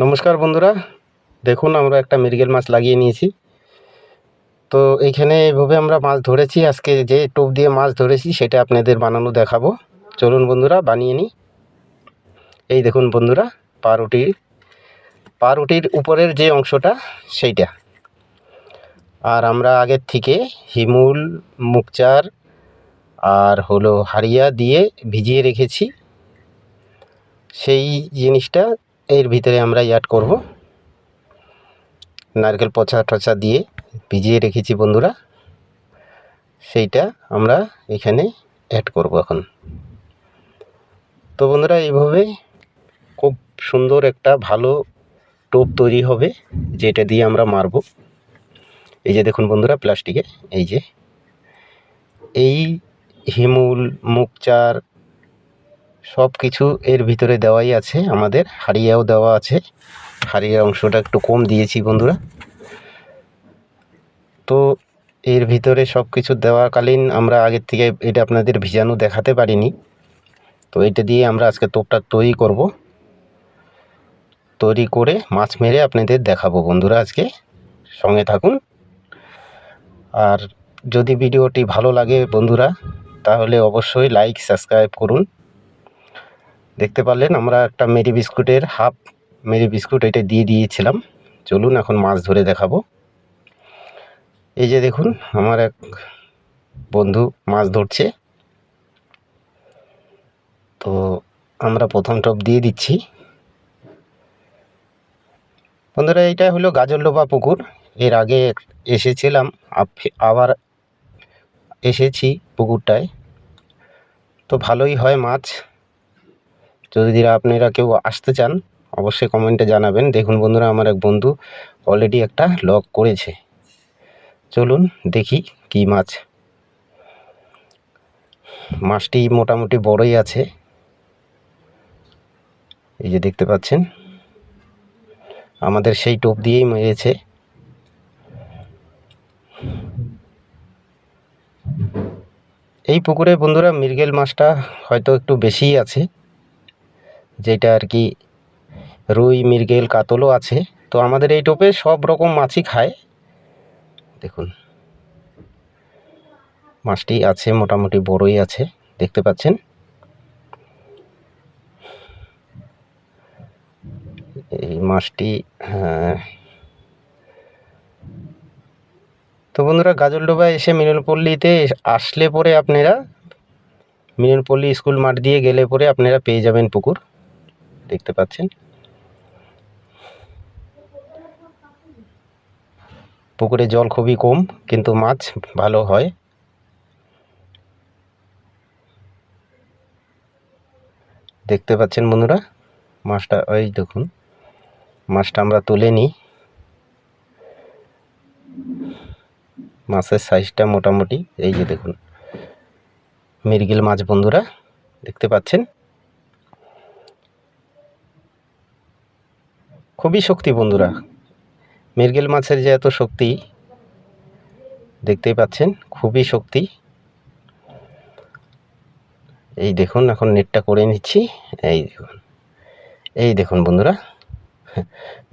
নমস্কার বন্ধুরা। দেখুন, আমরা একটা মৃগেল মাছ লাগিয়ে নিয়েছি। তো এইখানে এইভাবে আমরা মাছ ধরেছি। আজকে যে টোপ দিয়ে মাছ ধরেছি, সেটা আপনাদের বানানো দেখাবো। চলুন বন্ধুরা, বানিয়ে নিই। এই দেখুন বন্ধুরা পাউরুটি পাউরুটির উপরের যে অংশটা, সেইটা। আর আমরা আগের থেকে হিমুল মুকচার আর হলো হারিয়া দিয়ে ভিজিয়ে রেখেছি। সেই জিনিসটা এর ভিতরে আমরা অ্যাড করব। নারকেল পচা টচা দিয়ে ভিজিয়ে রেখেছি বন্ধুরা। সেইটা আমরা এখানে অ্যাড করব এখন। তো বন্ধুরা, এইভাবে খুব সুন্দর একটা ভালো টোপ তৈরি হবে, যেটা দিয়ে আমরা মারব। এই যে দেখুন বন্ধুরা, প্লাস্টিকে, এই যে। এই হিমুল মুকচার সব কিছু এর ভিতরে দেওয়াই আছে, আমাদের হাড়িয়াও দেওয়া আছে। হাড়িয়ার অংশটা একটু কম দিয়েছি বন্ধুরা। তো এর ভিতরে সব কিছু দেওয়াকালীন আমরা আগের থেকে এটা আপনাদের ভিজানো দেখাতে পারিনি। তো এটা দিয়ে আমরা আজকে টোপটা তৈরি করব। তৈরি করে মাছ মেরে আপনাদের দেখাবো বন্ধুরা আজকে। সঙ্গে থাকুন। আর যদি ভিডিওটি ভালো লাগে বন্ধুরা, তাহলে অবশ্যই লাইক, সাবস্ক্রাইব করুন। দেখতে পারলেন, আমরা একটা মেরি বিস্কুটের হাফ মেরি বিস্কুট এটা দিয়ে দিয়েছিলাম। চলুন এখন মাছ ধরে দেখাবো। এই যে দেখুন, আমার এক বন্ধু মাছ ধরছে। তো আমরা প্রথম টপ দিয়ে দিচ্ছি। বন্ধুরা, এইটা হলো গাজলডোবা পুকুর। এর আগে এসেছিলাম আবার এসেছি পুকুরটায়। তো ভালোই হয় মাছ। যদি আপনারা কেউ আসতে চান, অবশ্যই কমেন্টে জানাবেন। দেখুন বন্ধুরা, আমার এক বন্ধু অলরেডি একটা লক করেছে। চলুন দেখি কি মাছ। মাছটি মোটামুটি বড়ই আছে। এই যে দেখতে পাচ্ছেন, আমাদের সেই টোপ দিয়েই মেরেছে। এই পুকুরে বন্ধুরা, মৃগেল মাছটা হয়তো একটু বেশিই আছে। যেটা আর কি রুই, মৃগেল, কাতলও আছে। তো আমাদের এই টোপে সব রকম মাছই খায়। দেখুন। মাছটি আছে, মোটামুটি বড়ই আছে। দেখতে পাচ্ছেন? এই মাছটি হ্যাঁ। তো বন্ধুরা, গাজলডোবা এসে মিলনপল্লীতে আসলে পরে আপনারা মিলনপল্লী স্কুল মাঠ দিয়ে গেলে পরে আপনারা পেয়ে যাবেন পুকুর। দেখতে পাচ্ছেন। পুকুরে জল খুবই কম, কিন্তু মাছ ভালো হয়। দেখতে পাচ্ছেন বন্ধুরা, মাছটা ওই দেখুন, মাছটা আমরা তুলে নিই। মাছের সাইজটা মোটামুটি, এই যে দেখুন মৃগেল মাছ বন্ধুরা, দেখতে পাচ্ছেন। খুবই শক্তি বন্ধুরা। মৃগেল মাছের যে এত শক্তি, দেখতেই পাচ্ছেন, খুবই শক্তি। এই দেখুন, এখন নেটটা করে নিচ্ছি। এই দেখুন এই দেখুন বন্ধুরা,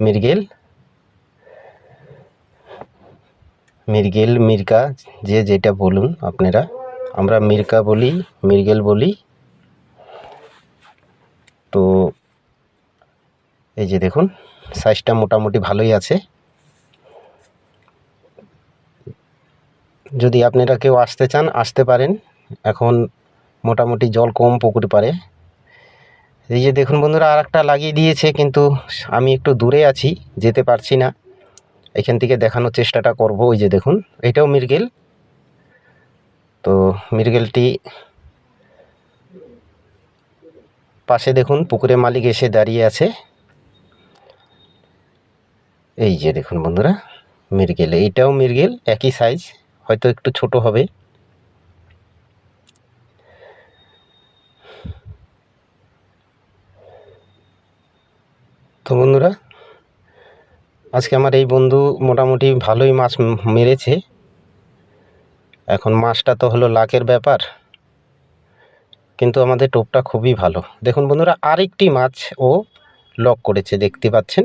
মৃগেল মৃগেল মির্কা যে যেটা বলুন আপনারা, আমরা মির্কা বলি, মৃগেল বলি। তো এই যে দেখুন সাইজটা মোটামুটি ভালোই আছে। যদি আপনারা কেউ আসতে চান, আসতে পারেন। এখন মোটামুটি জল কম পুকুর পারে এই যে দেখুন বন্ধুরা আর একটা লাগিয়ে দিয়েছে, কিন্তু আমি একটু দূরে আছি, যেতে পারছি না। এখান থেকে দেখানোর চেষ্টাটা করব ওই যে দেখুন, এটাও মৃগেল। তো মৃগেলটি পাশে দেখুন পুকুরে মালিক এসে দাঁড়িয়ে আছে। এই যে দেখুন বন্ধুরা মৃগেল এইটাও মৃগেল একই সাইজ হয়তো একটু ছোট হবে। তো বন্ধুরা, আজকে আমার এই বন্ধু মোটামুটি ভালোই মাছ মেরেছে। এখন মাছটা তো হলো লাখের ব্যাপার, কিন্তু আমাদের টোপটা খুবই ভালো। দেখুন বন্ধুরা, আরেকটি মাছ ও লক করেছে, দেখতে পাচ্ছেন?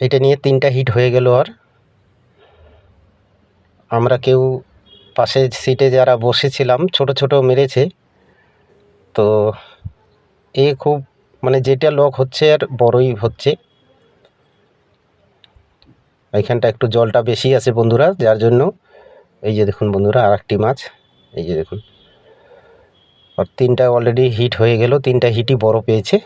এটা নিয়ে তিনটা হিট হয়ে গেল আর। আমরা কেউ পাশে সিটে যারা বসেছিলাম, ছোট ছোট মেরেছে। তো এ খুব মানে যেটা লক হচ্ছে আর বড়ই হচ্ছে। এইখানটা একটু জলটা বেশি আছে বন্ধুরা, যার জন্য এই যে দেখুন বন্ধুরা আর একটি মাছ, এই যে দেখুন। আর তিনটা অলরেডি হিট হয়ে গেল, তিনটা হিটই বড় পেয়েছে।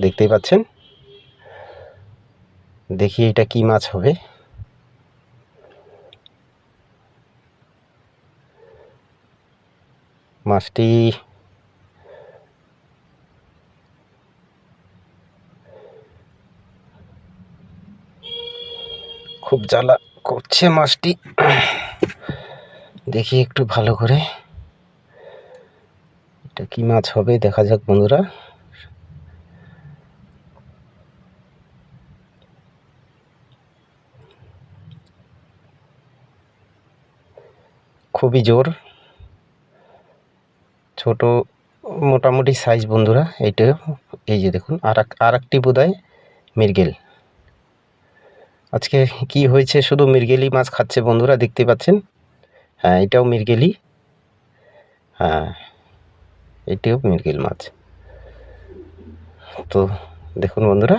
দেখতেই পাচ্ছেন। দেখি এটা কি মাছ হবে। মাছটি খুব জ্বালা করছে মাছটি। দেখি একটু ভালো করে। এটা কি মাছ হবে? দেখা যাক বন্ধুরা। খুবই জোর। ছোট, মোটামুটি সাইজ বন্ধুরা, এইটা, এই যে দেখুন আর আর একটি বোধহয় মৃগেল। আজকে কি হয়েছে, শুধু মৃগেলি মাছ খাচ্ছে বন্ধুরা, দেখতে পাচ্ছেন? হ্যাঁ এটাও মৃগেলি হ্যাঁ এটিও মৃগেল মাছ। তো দেখুন বন্ধুরা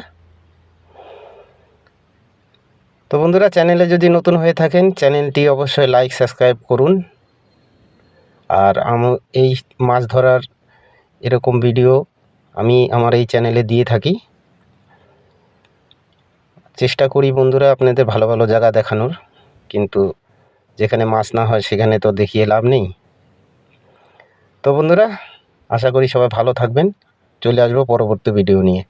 তো বন্ধুরা, চ্যানেলে যদি নতুন হয়ে থাকেন, চ্যানেলটি অবশ্যই লাইক সাবস্ক্রাইব করুন। আর আম, এই মাছ ধরার এরকম ভিডিও আমি আমার এই চ্যানেলে দিয়ে থাকি। চেষ্টা করি বন্ধুরা আপনাদের ভালো ভালো জায়গা দেখানোর, কিন্তু যেখানে মাছ না হয় সেখানে তো দেখিয়ে লাভ নেই। তো বন্ধুরা, আশা করি সবাই ভালো থাকবেন। চলে আসব পরবর্তী ভিডিও নিয়ে।